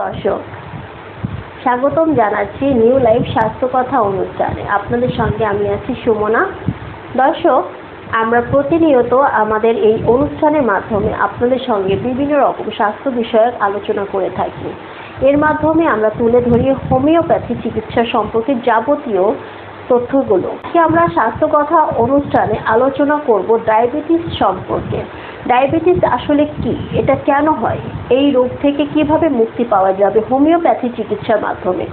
দর্শক, স্বাগতম জানাচ্ছি নিউ লাইফ স্বাস্থ্য কথা অনুষ্ঠানে। আপনাদের সঙ্গে আমি আছি সুমনা। দর্শক, আমরা প্রতিনিয়ত আমাদের এই অনুষ্ঠানের মাধ্যমে আপনাদের সঙ্গে বিভিন্ন রকম স্বাস্থ্য বিষয়ক আলোচনা করে থাকি। এর মাধ্যমে আমরা তুলে ধরি হোমিওপ্যাথি চিকিৎসা সম্পর্কে যাবতীয় তথ্যগুলো। আজকে আমরা স্বাস্থ্য কথা অনুষ্ঠানে আলোচনা করব ডায়াবেটিস সম্পর্কে। ডায়াবেটিস আসলে কি? এটা কেন হয়? এই রোগ থেকে কীভাবে মুক্তি পাওয়া যাবে? হোমিওপ্যাথি চিকিৎসার মাধ্যমে।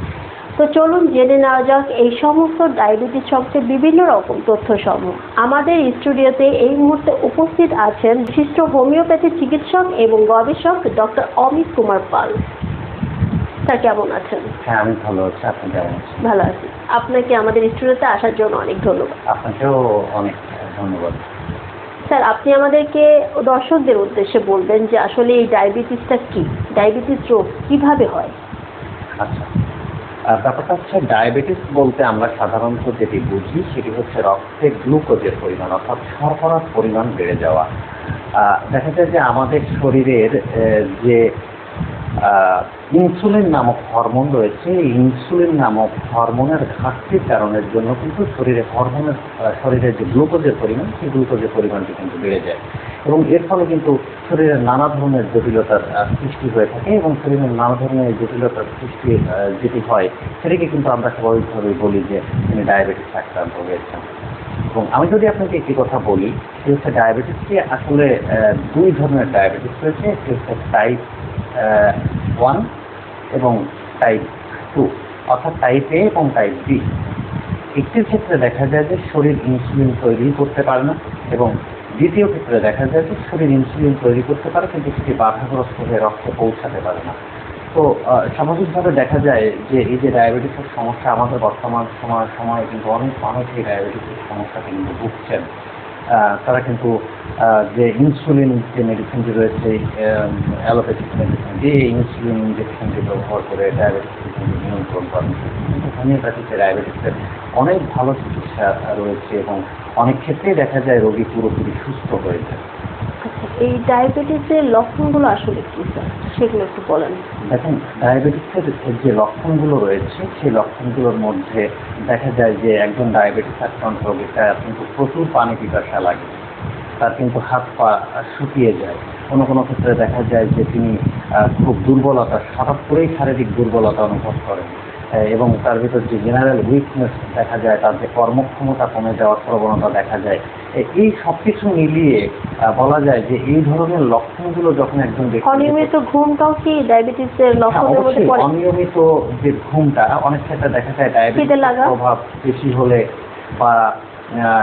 তো চলুন জেনে নেওয়া যাক এই সমস্ত ডায়াবেটিস সম্পর্কে বিভিন্ন রকম তথ্য সমূহ আমাদের স্টুডিওতে এই মুহূর্তে উপস্থিত আছেন বিশিষ্ট হোমিওপ্যাথি চিকিৎসক এবং গবেষক ডক্টর অমিত কুমার পাল। স্যার কেমন আছেন? হ্যাঁ আমি ভালো আছি। আপনি কেমন আছেন? ভালো আছি। আপনাকে আমাদের স্টুডিওতে আসার জন্য অনেক ধন্যবাদ। আপনাকেও অনেক ধন্যবাদ। স্যার, আপনি আমাদেরকে দর্শকদের উদ্দেশ্যে বলবেন যে আসলে এই ডায়াবেটিসটা কি? ডায়াবেটিস রোগ কীভাবে হয়? আচ্ছা ব্যাপারটা হচ্ছে ডায়াবেটিস বলতে আমরা সাধারণত যেটি বুঝি সেটি হচ্ছে রক্তে গ্লুকোজের পরিমাণ, অর্থাৎ শর্করার পরিমাণ বেড়ে যাওয়া। দেখা যায় যে আমাদের শরীরের যে ইনসুলিন নামক হরমোন রয়েছে। ইনসুলিন নামক হরমোনের ঘাটতির কারণের জন্য কিন্তু শরীরে হরমোনের শরীরে যে গ্লুকোজের পরিমাণ, সেই গ্লুকোজের পরিমাণটি কিন্তু বেড়ে যায়। এবং এর ফলে কিন্তু শরীরের নানা ধরনের জটিলতার সৃষ্টি হয়ে থাকে এবং শরীরের নানা ধরনের জটিলতার সৃষ্টি যেটি হয়, সেটাকে কিন্তু আমরা স্বাভাবিকভাবে বলি যে তিনি ডায়াবেটিস আক্রান্ত হয়েছেন। এবং আমি যদি আপনাকে একটি কথা বলি, সে হচ্ছে ডায়াবেটিসটি আসলে দুই ধরনের ডায়াবেটিস রয়েছে একটি হচ্ছে টাইপ ওয়ান এবং টাইপ টু অর্থাৎ টাইপ এ এবং টাইপ বি একটির ক্ষেত্রে দেখা যায় যে শরীর ইনসুলিন তৈরি করতে পারে না এবং দ্বিতীয় ক্ষেত্রে দেখা যায় যে শরীর ইনসুলিন তৈরি করতে পারে কিন্তু সেটি বাধাগ্রস্ত হয়ে রক্তে পৌঁছাতে পারে না। তো স্বাভাবিকভাবে দেখা যায় যে এই যে ডায়াবেটিসের সমস্যা আমাদের বর্তমান সময়, সময়ে কিন্তু অনেক মানুষ এই ডায়াবেটিসের সমস্যা কিন্তু ভুগছেন। তারা কিন্তু যে ইনসুলিন যে মেডিসিনটি রয়েছে অ্যালোপ্যাথিক মেডিসিন যে ইনসুলিন ইঞ্জেকশনটি ব্যবহার করে ডায়াবেটিসকে কিন্তু নিয়ন্ত্রণ করেন হোমিওপ্যাথিতে ডায়াবেটিসের অনেক ভালো চিকিৎসা রয়েছে এবং অনেক ক্ষেত্রেই দেখা যায় রোগী পুরোপুরি সুস্থ হয়ে যায়। এই ডায়াবেটিসের লক্ষণগুলো আসলে কি স্যার সেগুলো একটু বলেন। দেখেন ডায়াবেটিসের যে লক্ষণগুলো রয়েছে, সেই লক্ষণগুলোর মধ্যে দেখা যায় যে একজন ডায়াবেটিস আক্রান্ত রোগী তার কিন্তু প্রচুর পানি পিপাসা লাগে। তার কিন্তু হাত পা শুকিয়ে যায়। কোনো কোনো ক্ষেত্রে দেখা যায় যে তিনি খুব দুর্বলতা, হঠাৎ করেই শারীরিক দুর্বলতা অনুভব করেন। এবং তার ভিতর যে জেনারেল উইকনেস দেখা যায় তার যে কর্মক্ষমতা কমে যাওয়ার প্রবণতা দেখা যায় এই সব কিছু মিলিয়ে বলা যায় যে এই ধরনের লক্ষণগুলো যখন একজন অনিয়মিত ঘুমটাও কি ডায়াবেটিসের হ্যাঁ, লক্ষণের মধ্যে পড়ে? অনিয়মিত যে ঘুমটা অনেক ক্ষেত্রে দেখা যায় ডায়াবেটিস। প্রভাব বেশি হলে বা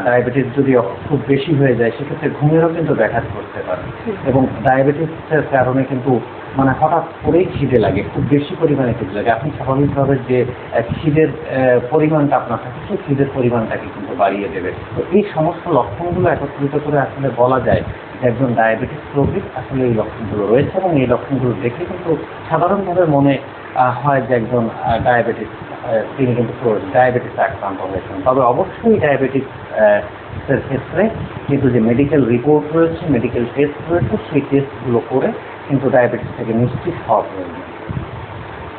ডায়াবেটিস যদি খুব বেশি হয়ে যায় সেক্ষেত্রে ঘুমেরও কিন্তু ব্যাঘাত করতে পারে। এবং ডায়াবেটিসের কারণে কিন্তু মানে হঠাৎ করেই খিদে লাগে, খুব বেশি পরিমাণে খিদে লাগে। আপনি স্বাভাবিকভাবে যে খিদের পরিমাণটা আপনার থাকে, সেই খিদের পরিমাণটাকে কিন্তু বাড়িয়ে দেবে। তো এই সমস্ত লক্ষণগুলো একত্রিত করে আসলে বলা যায় একজন ডায়াবেটিস রোগীর আসলে এই লক্ষণগুলো রয়েছে এবং এই লক্ষণগুলো দেখে কিন্তু সাধারণভাবে মনে হয় যে একজন ডায়াবেটিস তিনি কিন্তু ডায়াবেটিস আক্রান্ত হয়েছেন। তবে অবশ্যই ডায়াবেটিস ক্ষেত্রে কিন্তু যে মেডিকেল রিপোর্ট রয়েছে মেডিকেল টেস্ট রয়েছে, সেই টেস্টগুলো করে কিন্তু ডায়াবেটিস থেকে নিশ্চিত হওয়া প্রয়োজন।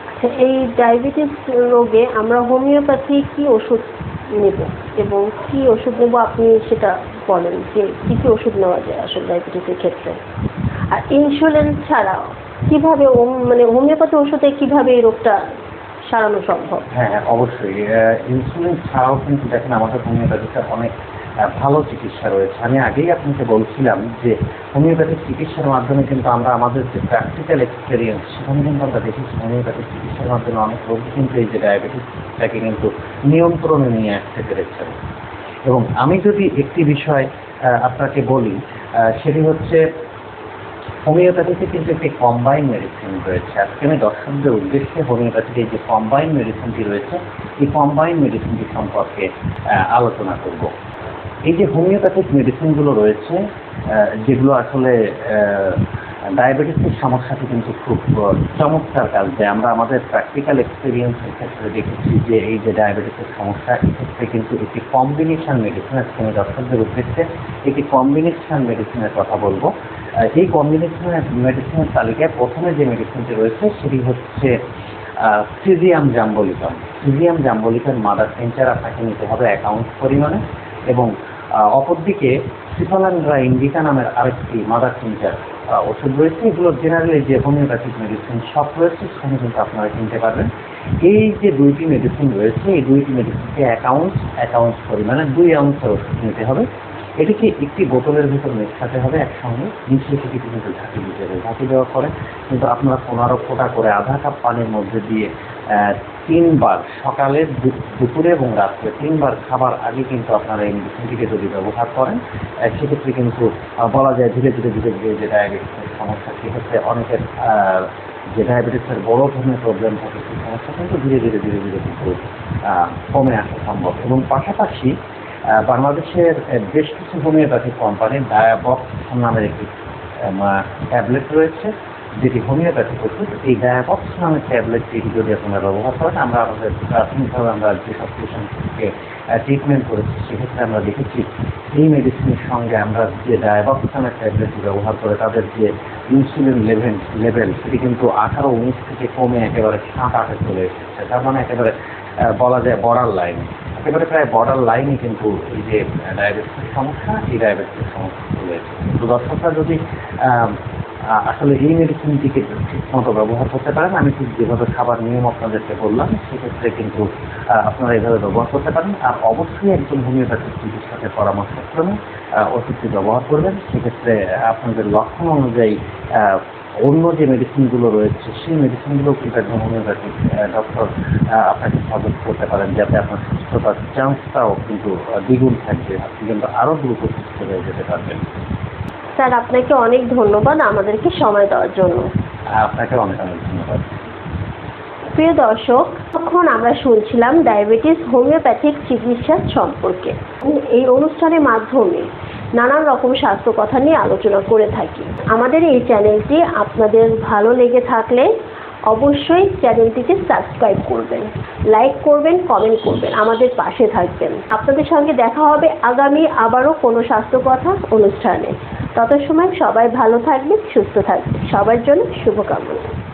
আচ্ছা এই ডায়াবেটিস রোগে আমরা হোমিওপ্যাথি কি ওষুধ নেব এবং কি ওষুধ নেব আপনি সেটা বলেন যে কি কি ওষুধ নেওয়া যায় আসলে ডায়াবেটিসের ক্ষেত্রে? আর ইনসুলিন ছাড়াও কীভাবে মানে হোমিওপ্যাথি ওষুধে কীভাবে এই রোগটা সারানো সম্ভব? হ্যাঁ হ্যাঁ, অবশ্যই। ইনসুলিন ছাড়াও কিন্তু দেখেন আমাদের হোমিওপ্যাথিতে অনেক ভালো চিকিৎসা রয়েছে। আমি আগেই আপনাকে বলছিলাম যে হোমিওপ্যাথিক চিকিৎসার মাধ্যমে কিন্তু আমরা আমাদের যে প্র্যাকটিক্যাল এক্সপিরিয়েন্স সেখানে কিন্তু আমরা দেখেছি হোমিওপ্যাথিক চিকিৎসার মাধ্যমে অনেক রোগী কিন্তু এই যে ডায়াবেটিসটাকে কিন্তু নিয়ন্ত্রণে নিয়ে আসতে পেরেছেন। এবং আমি যদি একটি বিষয় আপনাকে বলি সেটি হচ্ছে হোমিওপ্যাথিতে কিন্তু একটি কম্বাইন মেডিসিন রয়েছে। আজকে আমি দর্শকদের উদ্দেশ্যে হোমিওপ্যাথির এই যে কম্বাইন মেডিসিনটি রয়েছে, এই কম্বাইন মেডিসিনটি সম্পর্কে আলোচনা করব। এই যে হোমিওপ্যাথিক মেডিসিনগুলো রয়েছে যেগুলো আসলে ডায়াবেটিসের সমস্যাটি কিন্তু খুব চমৎকার কাজ দেয়। আমরা আমাদের প্র্যাকটিক্যাল এক্সপিরিয়েন্সের ক্ষেত্রে দেখেছি যে এই যে ডায়াবেটিসের সমস্যা এক্ষেত্রে কিন্তু একটি কম্বিনেশন মেডিসিন আজকে আমি দর্শকদের উদ্দেশ্যে একটি কম্বিনেশন মেডিসিনের কথা বলব। এই কম্বিনেশনের মেডিসিনের তালিকায় প্রথমে যে মেডিসিনটি রয়েছে, সেটি হচ্ছে ফিজিয়াম জাম্বলিকন ফিজিয়াম জাম্বলিকন মাদার টিনচার আপনাকে নিতে হবে অ্যাকাউন্ট পরিমাণে এবং অপরদিকে সিফালান্ড্রা ইন্ডিকা নামের আরেকটি মাদার টিনচার ওষুধ রয়েছে। এগুলো জেনারেলি যে হোমিওপ্যাথিক মেডিসিন সব রয়েছে, সেখানে কিন্তু আপনারা কিনতে পারবেন। এই যে দুইটি মেডিসিন রয়েছে, এই দুইটি মেডিসিনকে অ্যাকাউন্ট অ্যাকাউন্ট পরিমাণে দুই আউন্সের ওষুধ নিতে হবে। এটিকে একটি বোতলের ভিতর মেশাতে হবে একসঙ্গে। নিচে থেকে কিন্তু ঝাঁকি দিতে হবে। ঝাঁকি দেওয়ার পরে কিন্তু আপনারা পনেরো ফোঁটা করে আধা কাপ পানির মধ্যে দিয়ে তিনবার, সকালে দুপুরে এবং রাত্রে তিনবার খাবার আগে কিন্তু আপনারা এই মেডিসিনটিকে যদি ব্যবহার করেন সেক্ষেত্রে কিন্তু বলা যায় ধীরে ধীরে ধীরে ধীরে যে ডায়াবেটিসের সমস্যাটি হচ্ছে অনেকের যে ডায়াবেটিসের বড় ধরনের প্রবলেম থাকে, সেই সমস্যা কিন্তু ধীরে ধীরে ধীরে ধীরে কিন্তু কমে আসা সম্ভব। এবং পাশাপাশি বাংলাদেশের বেশ কিছু হোমিওপ্যাথি কোম্পানি ডায়াবক্স নামের একটি ট্যাবলেট রয়েছে। যেটি হোমিওপ্যাথি ওষুধ এই ডায়াবক্স নামের ট্যাবলেটটি যদি আপনারা ব্যবহার করেন, আমরা আমাদের প্রাথমিকভাবে আমরা যেসব পেশেন্টকে ট্রিটমেন্ট করেছি, সেক্ষেত্রে আমরা দেখেছি এই মেডিসিনের সঙ্গে আমরা যে ডায়াবক্স নামের ট্যাবলেটটি ব্যবহার করে তাদের যে ইনসুলিন লেভেল লেভেল সেটি কিন্তু আঠারো উনিশ থেকে কমে একেবারে সাত আটে চলে এসেছে। তার মানে একেবারে বলা যায় বর্ডার লাইন একেবারে প্রায় বর্ডার লাইনে কিন্তু এই যে ডায়াবেটিসের সমস্যা, এই ডায়াবেটিসের সমস্যা চলে এসেছে। তো দর্শকরা যদি আসলে এই মেডিসিনটিকে ঠিক মতো ব্যবহার করতে পারেন। আমি ঠিক যেভাবে খাবার নিয়ম আপনাদেরকে বললাম, সেক্ষেত্রে কিন্তু আপনারা এইভাবে ব্যবহার করতে পারেন। আর অবশ্যই একজন হোমিওপ্যাথিক চিকিৎসকের পরামর্শক্রমে ওষুধটি ব্যবহার করবেন। সেক্ষেত্রে আপনাদের লক্ষণ অনুযায়ী অন্য যে মেডিসিনগুলো রয়েছে, সেই মেডিসিনগুলো কিন্তু একজন হোমিওপ্যাথিক ডক্টর আপনাকে সাজেস্ট করতে পারেন, যাতে আপনার সুস্থতার চান্সটাও কিন্তু দ্বিগুণ থাকবে। আপনি কিন্তু আরও দ্রুত সুস্থ হয়ে যেতে পারবেন। স্যার আপনাকে অনেক ধন্যবাদ আমাদেরকে সময় দেওয়ার জন্য। আপনাকে অনেক অনেক ধন্যবাদ। প্রিয় দর্শক তখন আমরা শুনছিলাম ডায়াবেটিস হোমিওপ্যাথিক চিকিৎসা সম্পর্কে। এই অনুষ্ঠানের মাধ্যমে নানান রকম স্বাস্থ্য কথা নিয়ে আলোচনা করে থাকি। আমাদের এই চ্যানেলটি আপনাদের ভালো লেগে থাকলে অবশ্যই চ্যানেলটিকে সাবস্ক্রাইব করবেন, লাইক করবেন, কমেন্ট করবেন, আমাদের পাশে থাকবেন। আপনাদের সঙ্গে দেখা হবে আগামী আবারও কোনো স্বাস্থ্য কথা অনুষ্ঠানে। তত সময় সবাই ভালো থাকবেন, সুস্থ থাকবেন। সবার জন্য শুভকামনা।